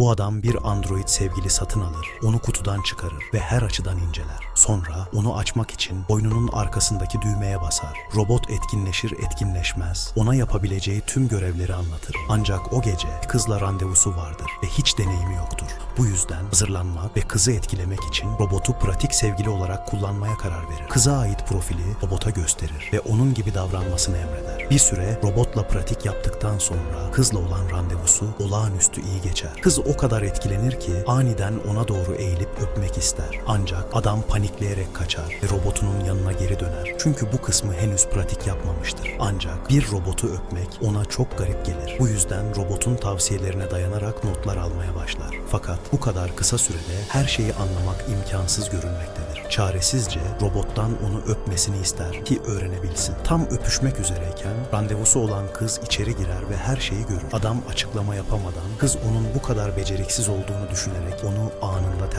Bu adam bir android sevgili satın alır, onu kutudan çıkarır ve her açıdan inceler. Sonra onu açmak için boynunun arkasındaki düğmeye basar. Robot etkinleşir etkinleşmez ona yapabileceği tüm görevleri anlatır. Ancak o gece kızla randevusu vardır ve hiç deneyimi yoktur. Bu yüzden hazırlanmak ve kızı etkilemek için robotu pratik sevgili olarak kullanmaya karar verir. Kıza ait profili robota gösterir ve onun gibi davranmasını emreder. Bir süre robotla pratik yaptıktan sonra kızla olan randevusu olağanüstü iyi geçer. Kız o kadar etkilenir ki aniden ona doğru eğilip öpmek ister. Ancak adam panikleyerek kaçar ve robotunun yanına geri döner. Çünkü bu kısmı henüz pratik yapmamıştır. Ancak bir robotu öpmek ona çok garip gelir. Bu yüzden robotun tavsiyelerine dayanarak notlar almaya başlar. Fakat bu kadar kısa sürede her şeyi anlamak imkansız görünmektedir. Çaresizce robottan onu öpmesini ister ki öğrenebilsin. Tam öpüşmek üzereyken randevusu olan kız içeri girer ve her şeyi görür. Adam açıklama yapamadan kız onun bu kadar beceriksiz olduğunu düşünerek onu anında